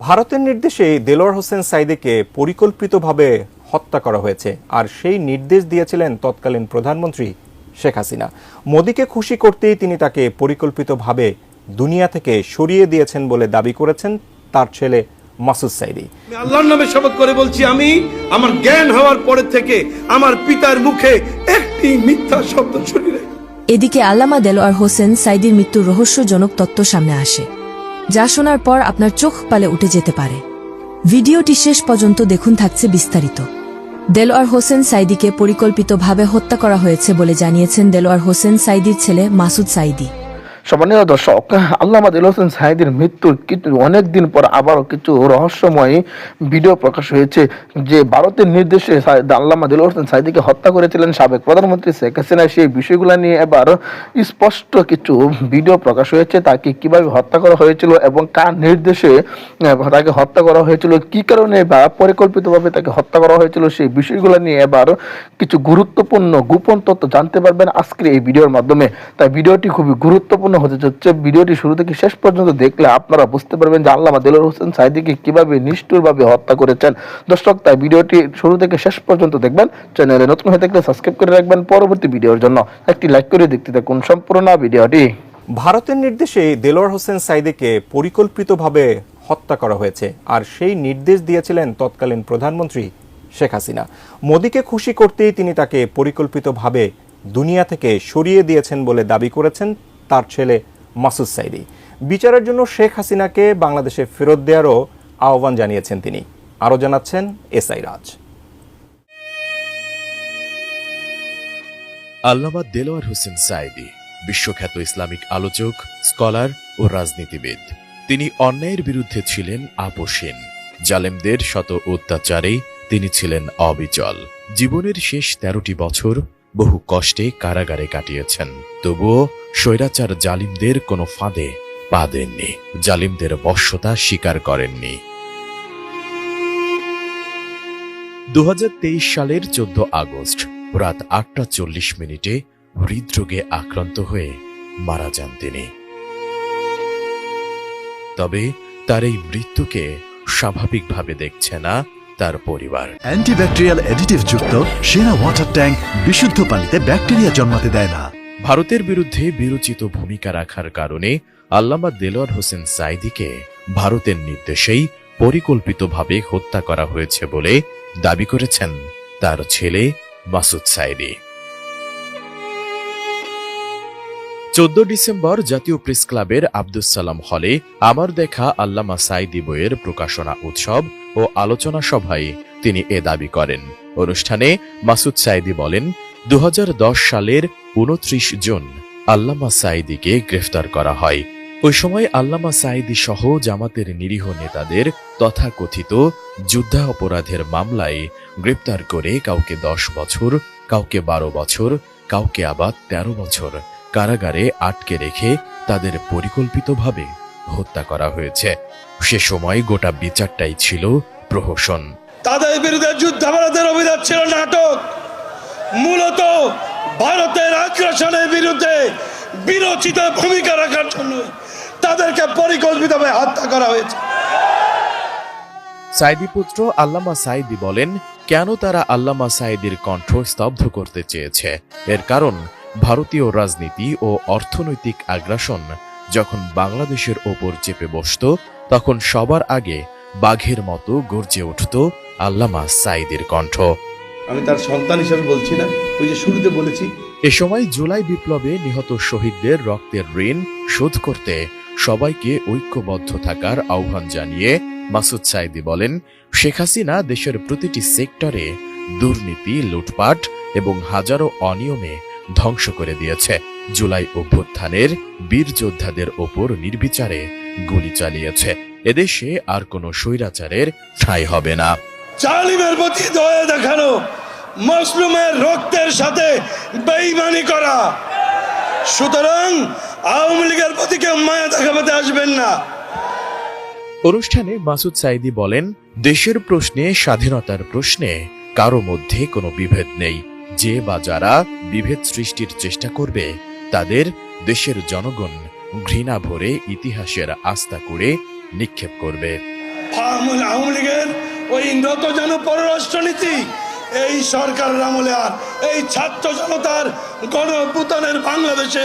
ভারতের নির্দেশে দেলোয়ার হোসেন সাইদিকে পরিকল্পিতভাবে হত্যা করা হয়েছে আর সেই নির্দেশ দিয়েছিলেন তৎকালীন প্রধানমন্ত্রী শেখ হাসিনা। মোদীকে খুশি করতেই তিনি তাকে পরিকল্পিতভাবে দুনিয়া থেকে সরিয়ে দিয়েছেন বলে দাবি করেছেন তার ছেলে মাসুদ সাইদি। আল্লাহর নামে শপথ করে বলছি আমি আমার জ্ঞান হওয়ার পরে থেকে আমার পিতার মুখে একটি মিথ্যা শব্দ শুনি এদিকে আল্লামা দেলোয়ার হোসেন সাইদির মৃত্যুর রহস্যজনক তত্ত্ব সামনে আসে। যা শোনার পর আপনার চোখ পালে উঠে যেতে পারে। ভিডিওটি শেষ পর্যন্ত দেখুন থাকছে বিস্তারিত। দেলোয়ার হোসেন সাইদিকে পরিকল্পিতভাবে হত্যা করা হয়েছে বলে জানিয়েছেন দেলোয়ার হোসেন সাইদির ছেলে মাসুদ সাইদি। সম্মানীয় দর্শক আল্লামা দিল হোসেন সাহিদের মৃত্যুর কিছু অনেক দিন পর আবারও কিছু রহস্যময় ভিডিও প্রকাশ হয়েছে। যে ভারতের নির্দেশে আল্লামা দিল হোসেন সাহিদিকে হত্যা করেছিলেন সাবেক প্রধানমন্ত্রী শেখ হাসিনা। সেই বিষয়গুলো নিয়ে এবার স্পষ্ট কিছু ভিডিও প্রকাশ হয়েছে, তাকে কীভাবে হত্যা করা হয়েছিল এবং কার নির্দেশে তাকে হত্যা করা হয়েছিল, কি কারণে বা পরিকল্পিতভাবে তাকে হত্যা করা হয়েছিল, সেই বিষয়গুলো নিয়ে এবার কিছু গুরুত্বপূর্ণ গোপন তথ্য জানতে পারবেন আজকের এই ভিডিওর মাধ্যমে। তাই ভিডিওটি খুবই গুরুত্বপূর্ণ হতে যাচ্ছে ভিডিওটি শুরু থেকে শেষ পর্যন্ত দেখলে আপনারা বুঝতে পারবেন যে আল্লামা দেলোর হোসেন সাইদিকে কীভাবে নিষ্ঠুরভাবে হত্যা করেছেন। দর্শক, তাই ভিডিওটি শুরু থেকে শেষ পর্যন্ত দেখবেন। চ্যানেলে নতুন হয়ে থাকলে সাবস্ক্রাইব করে রাখবেন পরবর্তী ভিডিওর জন্য। একটি লাইক করে দেখতে থাকুন সম্পূর্ণ ভিডিওটি। ভারতের নির্দেশে দেলোয়ার হোসেন সাইদিকে পরিকল্পিতভাবে হত্যা করা হয়েছে। আর সেই নির্দেশ দিয়েছিলেন তৎকালীন প্রধানমন্ত্রী শেখ হাসিনা। মোদীকে খুশি করতেই তিনি তাকে পরিকল্পিতভাবে দুনিয়া থেকে সরিয়ে দিয়েছেন বলে দাবি করেছেন তার ছেলে মাসুদ সাইদি। বিচারের জন্য শেখ হাসিনাকে বাংলাদেশে ফেরত দেওয়ারও আহ্বান জানিয়েছেন তিনি। আরও জানাচ্ছেন এসআই রাজ। আল্লামা দেলোয়ার হোসেন সাইদি, বিশ্বখ্যাত ইসলামিক আলোচক, স্কলার ও রাজনীতিবিদ। তিনি অন্যায়ের বিরুদ্ধে ছিলেন আপোষহীন। জালেমদের শত অত্যাচারে তিনি ছিলেন অবিচল। জীবনের শেষ তেরোটি বছর বহু কষ্টে কারাগারে কাটিয়েছেন। তবুও স্বৈরাচার জালিমদের কোনো ফাঁদে পা দেননি। জালিমদের বশ্যতা স্বীকার করেননি। দু হাজার তেইশ সালের চোদ্দ আগস্ট রাত আটটা চল্লিশ মিনিটে হৃদরোগে আক্রান্ত হয়ে মারা যান তিনি। তবে তার এই মৃত্যুকে স্বাভাবিকভাবে দেখছে না তার পরিবার। অ্যান্টিব্যাকটেরিয়াল অ্যাডিটিভ যুক্ত সেরা ওয়াটার ট্যাঙ্ক বিশুদ্ধ পানিতে ব্যাকটেরিয়া জন্মাতে দেয় না। ভারতের বিরুদ্ধে বিরোচিত ভূমিকা রাখার কারণে আল্লামা দেলোয়ার হোসেন সাইদিকে ভারতের নির্দেশেই পরিকল্পিতভাবে হত্যা করা হয়েছে বলে দাবি করেছেন তার ছেলে মাসুদ সাইদি। চোদ্দ ডিসেম্বর জাতীয় প্রেস ক্লাবের আব্দুস সালাম হলে আমার দেখা আল্লামা সাইদি বইয়ের প্রকাশনা উৎসব ও আলোচনা সভায় তিনি এ দাবি করেন। অনুষ্ঠানে মাসুদ সাইদি বলেন দু হাজার দশ সালের উনত্রিশ জুন আল্লামা সাইদিকে গ্রেফতার করা হয়। ওই সময় আল্লামা সাইদি সহ জামাতের নিরীহ নেতাদের তথাকথিত যুদ্ধা অপরাধের মামলায় গ্রেপ্তার করে কাউকে দশ বছর, কাউকে বারো বছর, কাউকে আবার তেরো বছর কারাগারে আটকে রেখে তাদের পরিকল্পিতভাবে হত্যা করা হয়েছে। সে সময় গোটা বিচারটাই ছিল প্রহসন। তাদের বিরুদ্ধে যুদ্ধাপরাধের অভিযোগ ছিল নাটক। মূলত ভারতের আগ্রাসনের বিরুদ্ধে বিরোচিত ভূমিকা রাখার জন্য তাদেরকে পরিকল্পিতভাবে হত্যা করা হয়েছে। সাইদি পুত্র আল্লামা সাইদি বলেন কেন তারা আল্লামা সাইদির কণ্ঠ স্তব্ধ করতে চেয়েছে? এর কারণ ভারতীয় রাজনীতি ও অর্থনৈতিক আগ্রাসন যখন বাংলাদেশের ওপর চেপে বসত তখন সবার আগে বাঘের মতো গর্জে উঠত আল্লামা সাইদির কণ্ঠ। আমি তার সন্তান হিসেবে বলছি না ওই যে শুরুতে বলেছি। এ সময় জুলাই বিপ্লবে নিহত শহীদদের রক্তের ঋণ শোধ করতে সবাইকে ঐক্যবদ্ধ থাকার আহ্বান জানিয়ে মাসুদ সাইদি বলেন শেখ হাসিনা দেশের প্রতিটি সেক্টরে দুর্নীতি লুটপাট এবং হাজারো অনিয়মে ধ্বংস করে দিয়েছে। জুলাই অভ্যুত্থানের বীর যোদ্ধাদের ওপর নির্বিচারে গুলি চালিয়েছে। এদেশে আর কোনো স্বৈরাচারের ঠাঁই হবে না। জালিমের প্রতি দয়া দেখানো মসলুমের রক্তের সাথে করা। সুতরাং আওয়ামী লীগের প্রতি কেউ মায়া দেখাতে আসবেন না। অনুষ্ঠানে মাসুদ সাইদি বলেন দেশের প্রশ্নে স্বাধীনতার প্রশ্নে কারও মধ্যে কোনো বিভেদ নেই। যে বা যারা বিভেদ সৃষ্টির চেষ্টা করবে, তাদের দেশের জনগণ ঘৃণা ভরে ইতিহাসের আস্থা করে নিক্ষেপ করবে। ওই নত এই সরকারের আমলে আর এই ছাত্র জনতার গণ বাংলাদেশে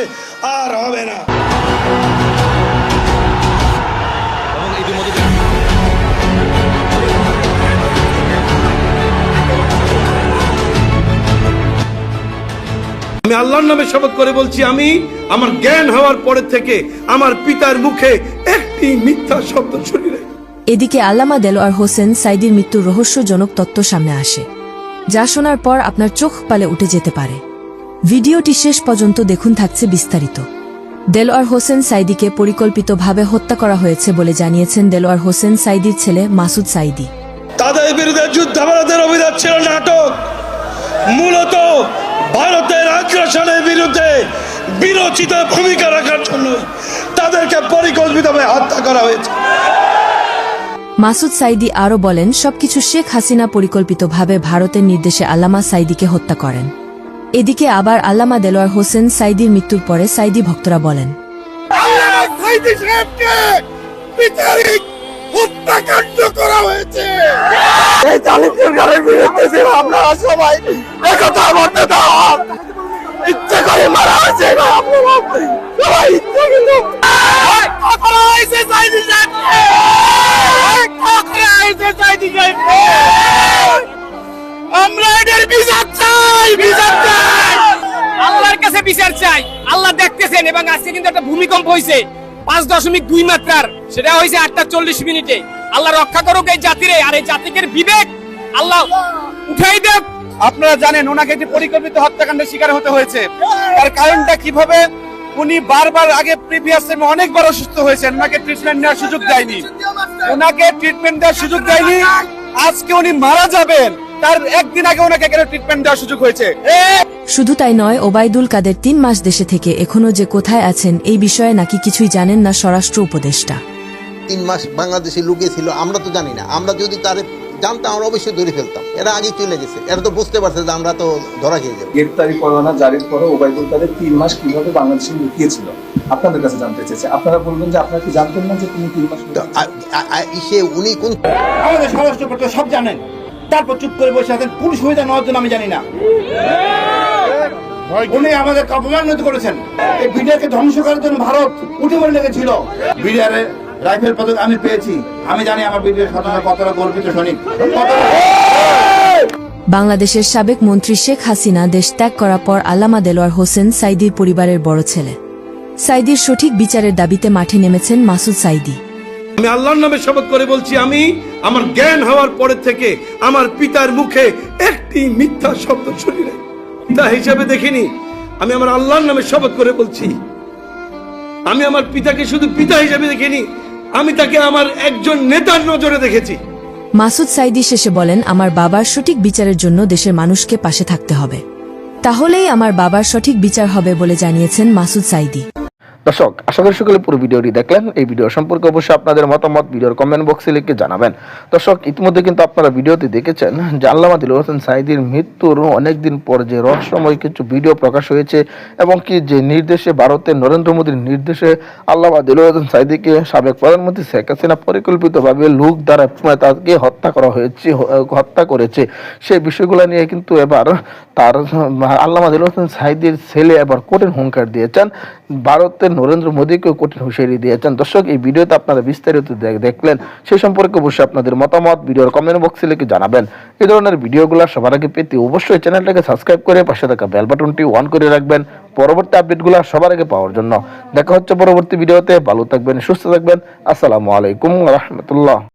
আর হবে না। আমি আল্লাহর নামে শপথ করে বলছি আমি আমার জ্ঞান হওয়ার পরে থেকে আমার পিতার মুখে একটি মিথ্যা শব্দ শুনি নাই। এদিকে আল্লামা দেলোয়ার হোসেন সাইদির মৃত্যুর রহস্যজনক তত্ত্ব সামনে আসে যা শোনার পর আপনার চোখ পালে উঠে যেতে পারে। ভিডিওটি শেষ পর্যন্ত দেখুন থাকছে বিস্তারিত। দেলোয়ার হোসেন সাইদিকে পরিকল্পিতভাবে হত্যা করা হয়েছে বলে জানিয়েছেন দেলোয়ার হোসেন সাইদির ছেলে মাসুদ সাইদি। তাদের বিরুদ্ধে যুদ্ধাপরাধের অভিযোগ ছিল নাটক। মূলত ভারতের আগ্রাসনের বিরুদ্ধে বিরোচিত ভূমিকা রাখার জন্য তাদেরকে পরিকল্পিতভাবে হত্যা করা হয়েছে। মাসুদ সাইদি আরও বলেন সবকিছু শেখ হাসিনা পরিকল্পিতভাবে ভারতের নির্দেশে আল্লামা সাইদিকে হত্যা করেন। এদিকে আবার আল্লামা দেলোয়ার হোসেন সাইদির মৃত্যুর পরে সাইদি ভক্তরা বলেন বিচারিক হত্যাকাণ্ড করা হয়েছে। এই জালিমদের গালের বিরুদ্ধে ছিল আপনারা সবাই একথা বলতে দাও। ইচ্ছে করে মারা হয়েছে সবাই ইচ্ছে কিন্তু করা হয়েছে সাইদি আমরা বিচার চাই বিচার চাই। আল্লাহর কাছে বিচার চাই। আল্লাহ দেখতেছেন এবং আজকে কিন্তু একটা ভূমিকম্প হয়েছে পাঁচ দশমিক দুই মাত্রার সেটা হয়েছে আটটা চল্লিশ মিনিটে। আল্লাহ রক্ষা করুক এই জাতিরে আর এই জাতিকের বিবেক আল্লাহ উঠাই দেব আপনারা জানেন ওনাকে একটি পরিকল্পিত হত্যাকাণ্ডের শিকার হতে হয়েছে তার কারণটা কীভাবে উনি বারবার আগে প্রিভিয়াস টাইমে অনেকবার অসুস্থ হয়েছেন ওনাকে ট্রিটমেন্ট নেওয়ার সুযোগ দেয়নি। ওনাকে ট্রিটমেন্ট দেওয়ার সুযোগ দেয়নি। আজকে উনি মারা যাবেন তার একদিন আগে ওনাকে কেন ট্রিটমেন্ট দেওয়ার সুযোগ হয়েছে? শুধু তাই নয় ওবায়দুল কাদের তিন মাস দেশে থেকে এখনও যে কোথায় আছেন এই বিষয়ে নাকি কিছুই জানেন না স্বরাষ্ট্র উপদেষ্টা। তিন মাস বাংলাদেশে লুকিয়ে ছিল আমরা তো জানি না। আমরা যদি তার জানতাম আমরা অবশ্যই ধরে ফেলতাম। এরা আগে চলে গেছে। এরা তো বুঝতে পারছে যে আমরা তো ধরা খেয়ে যাব। গ্রেপ্তারি পরোয়ানা জারির পরে ওবায়দুল কাদের তিন মাস কীভাবে বাংলাদেশে লুকিয়েছিল আপনাদের কাছে জানতে চেয়েছে। আপনারা বলবেন যে আপনারা কি জানতেন না যে তিনি তিন মাস সে উনি কোন আমাদের স্বরাষ্ট্র করতে সব জানেন। তারপর চুপ করে বসে আছেন। কোন সুবিধা নেওয়ার জন্য আমি জানি না। উনি আমাদের অপমানিত করেছেন। এই বিডিআরকে ধ্বংস করার জন্য ভারত উঠে পড়ে লেগেছিল। বিডিআরের রাইফেল পদক আমি পেয়েছি। আমি জানি আমার বিডিআর সদস্য কতটা গর্বিত সৈনিক। বাংলাদেশের সাবেক মন্ত্রী শেখ হাসিনা দেশ ত্যাগ করার পর আল্লামা দেলোয়ার হোসেন সাইদির পরিবারের বড় ছেলে। সাইদির সঠিক বিচারের দাবিতে মাঠে নেমেছেন মাসুদ সাইদি। আমি আল্লাহর নামে শপথ করে বলছি আমি আমার জ্ঞান হওয়ার পরে থেকে আমার পিতার মুখে একটি মিথ্যা শব্দ শুনি নাই। পিতা হিসাবে দেখিনি। আমি আমার আল্লাহর নামে শপথ করে বলছি। আমি আমার পিতাকে শুধু পিতা হিসাবে দেখিনি, আমি তাকে আমার একজন নেতার নজরে দেখেছি। মাসুদ সাইদি শেষে বলেন, আমার বাবার সঠিক বিচারের জন্য দেশের মানুষকে পাশে থাকতে হবে। তাহলেই আমার বাবার সঠিক বিচার হবে বলে জানিয়েছেন মাসুদ সাইদি। দর্শক, আশা করি সকলে পুরো ভিডিওটি দেখলেন। এই ভিডিও সম্পর্কে অবশ্যই আপনাদের মতামত ভিডিওর কমেন্ট বক্সে লিখে জানাবেন। দর্শক, ইতিমধ্যে কিন্তু আপনারা ভিডিওতে দেখেছেন আল্লামা দিল হোসেন সাইদির মৃত্যুর অনেকদিন পর যে রহস্যময় কিছু ভিডিও প্রকাশ হয়েছে এবং কি যে নির্দেশে ভারতের নরেন্দ্র মোদীর নির্দেশে আল্লামা দিল হোসেন সাইদিকে সাবেক প্রধানমন্ত্রী শেখ হাসিনা পরিকল্পিতভাবে লোক দ্বারা তাকে হত্যা করা হয়েছে, হত্যা করেছে। সেই বিষয়গুলো নিয়ে কিন্তু এবার তার আল্লামা দিল হোসেন ছেলে এবার কঠিন হুঙ্কার দিয়েছেন। ভারতের নরেন্দ্র মোদীকেও কঠিন হুঁশিয়ারি দিয়েছেন। দর্শক, এই ভিডিওতে আপনারা বিস্তারিত দেখলেন, সে সম্পর্কে অবশ্যই আপনাদের মতামত ভিডিওর কমেন্ট বক্সে লিখে জানাবেন। এই ধরনের ভিডিওগুলো সবার আগে পেতে অবশ্যই চ্যানেলটাকে সাবস্ক্রাইব করে পাশে থাকা বেল বাটনটি অন করে রাখবেন। পরবর্তী আপডেটগুলো সবার আগে পাওয়ার জন্য। দেখা হচ্ছে পরবর্তী ভিডিওতে। ভালো থাকবেন, সুস্থ থাকবেন। আসসালামু আলাইকুম রহমতুল্লাহ।